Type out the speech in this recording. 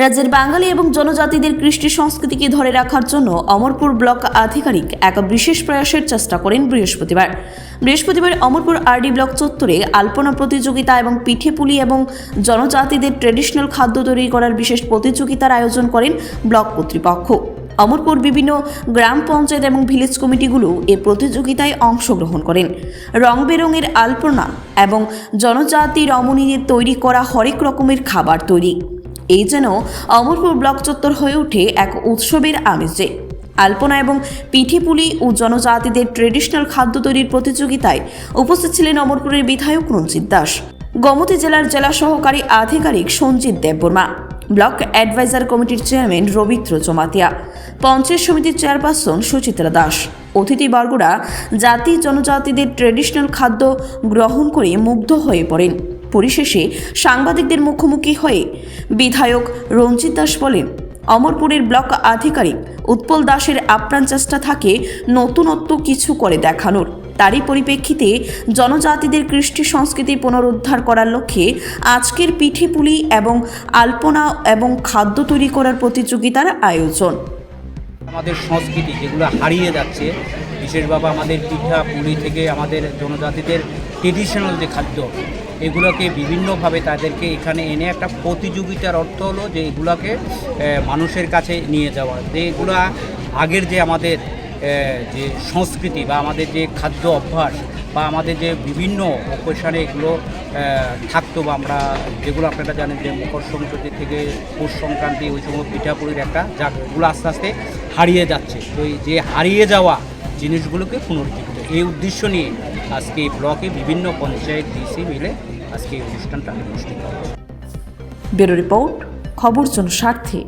রাজ্যের বাঙালি এবং জনজাতিদের কৃষ্টি সংস্কৃতিকে ধরে রাখার জন্য অমরপুর ব্লক আধিকারিক এক বিশেষ প্রয়াসের চেষ্টা করেন বৃহস্পতিবার। বৃহস্পতিবার অমরপুর আরডি ব্লক চত্বরে আলপনা প্রতিযোগিতা এবং পিঠেপুলি এবং জনজাতিদের ট্রেডিশনাল খাদ্য তৈরি করার বিশেষ প্রতিযোগিতার আয়োজন করেন ব্লক কর্তৃপক্ষ। অমরপুর বিভিন্ন গ্রাম পঞ্চায়েত এবং ভিলেজ কমিটিগুলো এ প্রতিযোগিতায় অংশগ্রহণ করেন। রং বেরঙের আলপনা এবং জনজাতি রমণীদের তৈরি করা হরেক রকমের খাবার তৈরি। এই যেন অমরপুর ব্লক চত্বর হয়ে ওঠে এক উৎসবের আমেজে। আলপনা এবং পিঠিপুলি ও জনজাতিদের ট্রেডিশনাল খাদ্য তৈরির প্রতিযোগিতায় উপস্থিত ছিলেন অমরপুরের বিধায়ক রঞ্জিত দাস। গোমতী জেলার জেলা সহকারী আধিকারিক সঞ্জিত দেববর্মা, ব্লক অ্যাডভাইজার কমিটির চেয়ারম্যান রবীন্দ্র জমাতিয়া, পঞ্চায়েত সমিতির চেয়ারপারসন সুচিত্রা দাস। অতিথিবর্গরা জাতি জনজাতিদের ট্রেডিশনাল খাদ্য গ্রহণ করে মুগ্ধ হয়ে পড়েন। পরিশেষে সাংবাদিকদের মুখোমুখি হয়ে বিধায়ক রঞ্জিত দাস বলেন, অমরপুরের ব্লক আধিকারিক উৎপল দাসের আপ্রাণ চেষ্টা থাকে নতুনত্ব কিছু করে দেখানোর। তারই পরিপ্রেক্ষিতে জনজাতিদের কৃষ্টি সংস্কৃতি পুনরুদ্ধার করার লক্ষ্যে আজকের পিঠে পুলি এবং আলপনা এবং খাদ্য তৈরি করার প্রতিযোগিতার আয়োজন। আমাদের সংস্কৃতি যেগুলো হারিয়ে যাচ্ছে, বিশেষভাবে আমাদের পিঠা পুলি থেকে আমাদের জনজাতিদের ট্রেডিশনাল যে খাদ্য এগুলোকে বিভিন্নভাবে তাদেরকে এখানে এনে একটা প্রতিযোগিতার অর্থ হলো যে এগুলোকে মানুষের কাছে নিয়ে যাওয়া। যে এগুলা আগের যে আমাদের যে সংস্কৃতি বা আমাদের যে খাদ্য অভ্যাস বা আমাদের যে বিভিন্ন অকেশনে এগুলো থাকতো বা আমরা যেগুলো আপনারা জানেন যে মকর সংক্রান্তি থেকে পৌষ সংক্রান্তি ওই সময় পিঠাপুলির একটা জাগ, এগুলো আস্তে আস্তে হারিয়ে যাচ্ছে। তো এই যে হারিয়ে যাওয়া জিনিসগুলোকে পুনরুজ্জীবিত। এই উদ্দেশ্য নিয়ে আজকে এই ব্লকে বিভিন্ন পঞ্চায়েত ডিসি মিলে আজকে এই অনুষ্ঠানটা অনুষ্ঠিত হচ্ছে ব্যুরো রিপোর্ট, খবর জনস্বার্থে।